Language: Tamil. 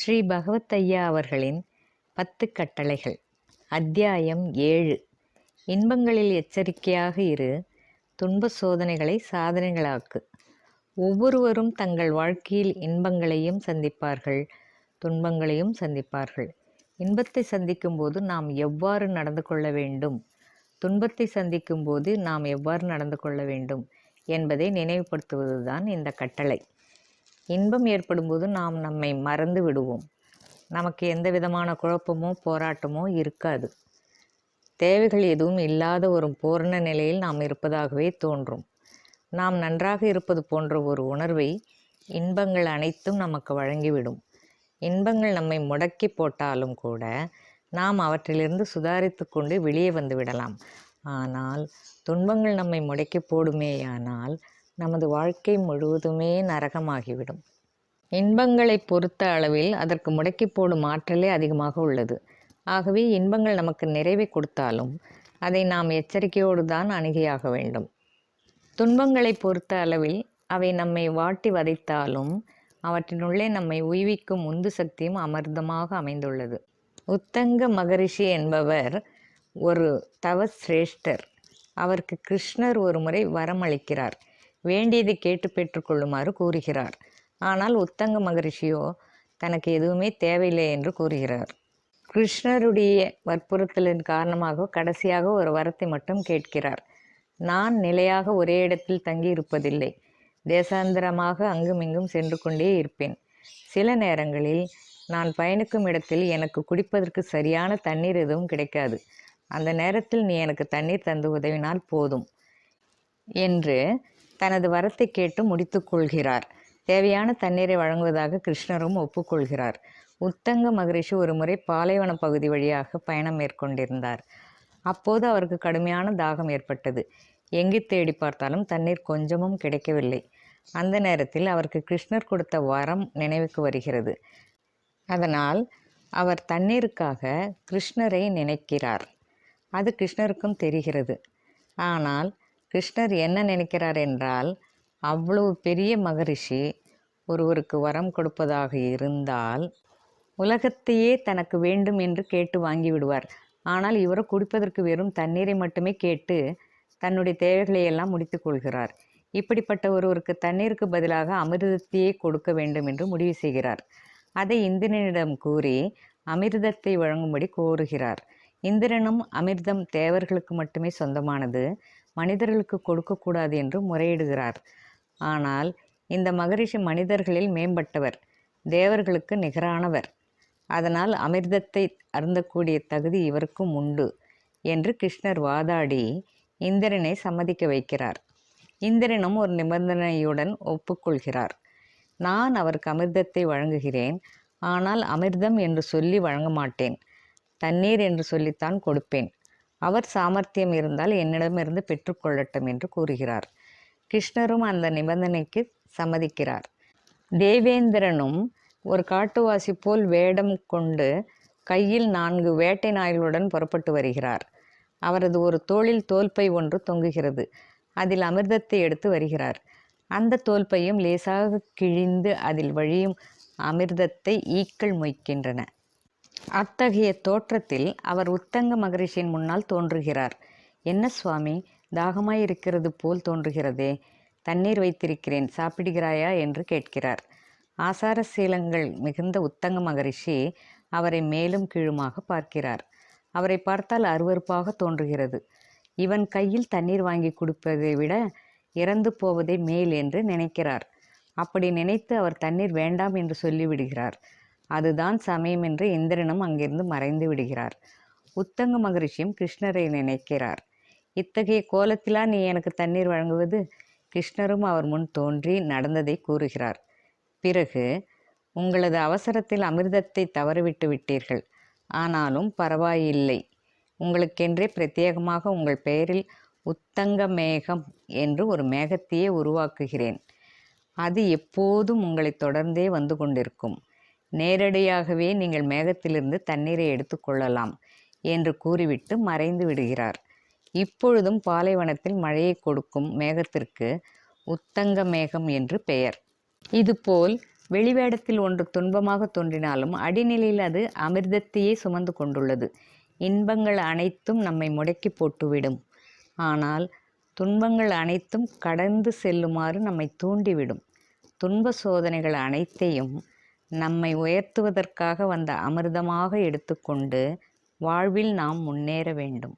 ஸ்ரீ பகவத் ஐயா அவர்களின் பத்து கட்டளைகள். அத்தியாயம் ஏழு. இன்பங்களில் எச்சரிக்கையாக இரு. துன்ப சோதனைகளை சாதனைகளாக்கு. ஒவ்வொருவரும் தங்கள் வாழ்க்கையில் இன்பங்களையும் சந்திப்பார்கள். துன்பங்களையும் சந்திப்பார்கள். இன்பத்தை சந்திக்கும்போது நாம் எவ்வாறு நடந்து கொள்ள வேண்டும்? துன்பத்தை சந்திக்கும்போது நாம் எவ்வாறு நடந்து கொள்ள வேண்டும் என்பதை நினைவுபடுத்துவதுதான் இந்த கட்டளை. இன்பம் ஏற்படும்போது நாம் நம்மை மறந்து விடுவோம். நமக்கு எந்த விதமான குழப்பமோ போராட்டமோ இருக்காது. தேவைகள் எதுவும் இல்லாத ஒரு பூரண நிலையில் நாம் இருப்பதாகவே தோன்றும். நாம் நன்றாக இருப்பது போன்ற ஒரு உணர்வை இன்பங்கள் அனைத்தும் நமக்கு வழங்கிவிடும். இன்பங்கள் நம்மை முடக்கி போட்டாலும் கூட நாம் அவற்றிலிருந்து சுதாரித்து கொண்டு வெளியே வந்து விடலாம். ஆனால் துன்பங்கள் நம்மை முடக்கி போடுமேயானால் நமது வாழ்க்கை முழுவதுமே நரகமாகிவிடும். இன்பங்களை பொறுத்த அளவில் அதற்கு முடக்கி போடும் ஆற்றலே அதிகமாக உள்ளது. ஆகவே இன்பங்கள் நமக்கு நிறைவை கொடுத்தாலும் அதை நாம் எச்சரிக்கையோடு தான் அணுகியாக வேண்டும். துன்பங்களை பொறுத்த அளவில் அவை நம்மை வாட்டி வதைத்தாலும் அவற்றினுள்ளே நம்மை உய்விக்கும் உந்து சக்தியும் அமிர்தமாக அமைந்துள்ளது. உத்தங்க மகரிஷி என்பவர் ஒரு தவசிரேஷ்டர் அவருக்கு கிருஷ்ணர் ஒரு முறை வரமளிக்கிறார். வேண்டியதை கேட்டு பெற்றுக்கொள்ளுமாறு கூறுகிறார். ஆனால் உத்தங்க மகரிஷியோ தனக்கு எதுவுமே தேவையில்லை என்று கூறுகிறார். கிருஷ்ணருடைய வற்புறுத்தலின் காரணமாக கடைசியாக ஒரு வரத்தை மட்டும் கேட்கிறார். நான் நிலையாக ஒரே இடத்தில் தங்கி இருப்பதில்லை தேசாந்திரமாக அங்குமிங்கும் சென்று கொண்டே இருப்பேன். சில நேரங்களில் நான் பயணிக்கும் இடத்தில் எனக்கு குடிப்பதற்கு சரியான தண்ணீர் எதுவும் கிடைக்காது. அந்த நேரத்தில் நீ எனக்கு தண்ணீர் தந்து உதவினால் போதும். என்று தனது வரத்தை கேட்டு முடித்துக்கொள்கிறார் தேவையான தண்ணீரை வழங்குவதாக கிருஷ்ணரும் ஒப்புக்கொள்கிறார். உத்தங்க மகரிஷி ஒரு முறை பாலைவன பகுதி வழியாக பயணம் மேற்கொண்டிருந்தார். அப்போது அவருக்கு கடுமையான தாகம் ஏற்பட்டது. எங்கு தேடி பார்த்தாலும் தண்ணீர் கொஞ்சமும் கிடைக்கவில்லை. அந்த நேரத்தில் அவருக்கு கிருஷ்ணர் கொடுத்த வரம் நினைவுக்கு வருகிறது. அதனால் அவர் தண்ணீருக்காக கிருஷ்ணரை நினைக்கிறார். அது கிருஷ்ணருக்கும் தெரிகிறது. ஆனால் கிருஷ்ணர் என்ன நினைக்கிறார் என்றால் அவ்வளவு பெரிய மகரிஷி ஒருவருக்கு வரம் கொடுப்பதாக இருந்தால் உலகத்தையே தனக்கு வேண்டும் என்று கேட்டு வாங்கி விடுவார். ஆனால் இவரை குடிப்பதற்கு வெறும் தண்ணீரை மட்டுமே கேட்டு தன்னுடைய தேவைகளை எல்லாம் முடித்து கொள்கிறார். இப்படிப்பட்ட ஒருவருக்கு தண்ணீருக்கு பதிலாக அமிர்தத்தையே கொடுக்க வேண்டும் என்று முடிவு செய்கிறார். அதை இந்திரனிடம் கூறி அமிர்தத்தை வழங்கும்படி கோருகிறார். இந்திரனும் அமிர்தம் தேவர்களுக்கு மட்டுமே சொந்தமானது. மனிதர்களுக்கு கொடுக்கக்கூடாது என்று முறையிடுகிறார். ஆனால் இந்த மகரிஷி மனிதர்களில் மேம்பட்டவர் தேவர்களுக்கு நிகரானவர். அதனால் அமிர்தத்தை அருந்தக்கூடிய தகுதி இவருக்கும் உண்டு என்று கிருஷ்ணர் வாதாடி இந்திரனை சம்மதிக்க வைக்கிறார். இந்திரனும் ஒரு நிபந்தனையுடன் ஒப்புக்கொள்கிறார். நான் அவருக்கு அமிர்தத்தை வழங்குகிறேன். ஆனால் அமிர்தம் என்று சொல்லி வழங்க மாட்டேன். தண்ணீர் என்று சொல்லித்தான் கொடுப்பேன். அவர் சாமர்த்தியம் இருந்தால் என்னிடமிருந்து பெற்றுக்கொள்ளட்டும் என்று கூறுகிறார். கிருஷ்ணரும் அந்த நிபந்தனைக்கு சம்மதிக்கிறார். தேவேந்திரனும் ஒரு காட்டுவாசி போல் வேடம் கொண்டு கையில் நான்கு வேட்டை நாய்களுடன் புறப்பட்டு வருகிறார். அவரது ஒரு தோளில் தோல்பை ஒன்று தொங்குகிறது. அதில் அமிர்தத்தை எடுத்து வருகிறார். அந்த தோல்பையும் லேசாக கிழிந்து அதில் வழியும் அமிர்தத்தை ஈக்கள் மொய்க்கின்றன. அத்தகைய தோற்றத்தில் அவர் உத்தங்க மகரிஷியின் முன்னால் தோன்றுகிறார். என்ன சுவாமி தாகமாயிருக்கிறது போல் தோன்றுகிறதே தண்ணீர் வைத்திருக்கிறேன் சாப்பிடுகிறாயா? என்று கேட்கிறார். ஆசார சீலங்கள் மிகுந்த உத்தங்க மகரிஷி அவரை மேலும் கீழுமாக பார்க்கிறார். அவரை பார்த்தால் அருவருப்பாக தோன்றுகிறது. இவன் கையில் தண்ணீர் வாங்கி கொடுப்பதை விட இறந்து போவதே மேல் என்று நினைக்கிறார். அப்படி நினைத்து அவர் தண்ணீர் வேண்டாம் என்று சொல்லிவிடுகிறார். அதுதான் சமயம் என்று இந்திரனும் அங்கிருந்து மறைந்து விடுகிறார். உத்தங்க மகரிஷியும் கிருஷ்ணரை நினைக்கிறார். இத்தகைய கோலத்திலா நீ எனக்கு தண்ணீர் வழங்குவது? கிருஷ்ணரும் அவர் முன் தோன்றி நடந்ததை கூறுகிறார். பிறகு உங்களது அவசரத்தில் அமிர்தத்தை தவறவிட்டு விட்டீர்கள். ஆனாலும் பரவாயில்லை. உங்களுக்கென்றே பிரத்யேகமாக உங்கள் பெயரில் உத்தங்க மேகம் என்று ஒரு மேகத்தையே உருவாக்குகிறேன். அது எப்போதும் உங்களை தொடர்ந்தே வந்து கொண்டிருக்கும். நேரடியாகவே நீங்கள் மேகத்திலிருந்து தண்ணீரை எடுத்துக்கொள்ளலாம் என்று கூறிவிட்டு மறைந்து விடுகிறார். இப்பொழுதும் பாலைவனத்தில் மழையை கொடுக்கும் மேகத்திற்கு உத்தங்க மேகம் என்று பெயர். இதுபோல் வெளிவேடத்தில் ஒன்று துன்பமாக தோன்றினாலும் அடிநிலையில் அது அமிர்தத்தையே சுமந்து கொண்டுள்ளது. இன்பங்கள் அனைத்தும் நம்மை முடக்கி போட்டுவிடும். ஆனால் துன்பங்கள் அனைத்தும் கடந்து செல்லுமாறு நம்மை தூண்டிவிடும். துன்ப சோதனைகள் அனைத்தையும் நம்மை உயர்த்துவதற்காக வந்த அமிர்தமாக எடுத்துக்கொண்டு வாழ்வில் நாம் முன்னேற வேண்டும்.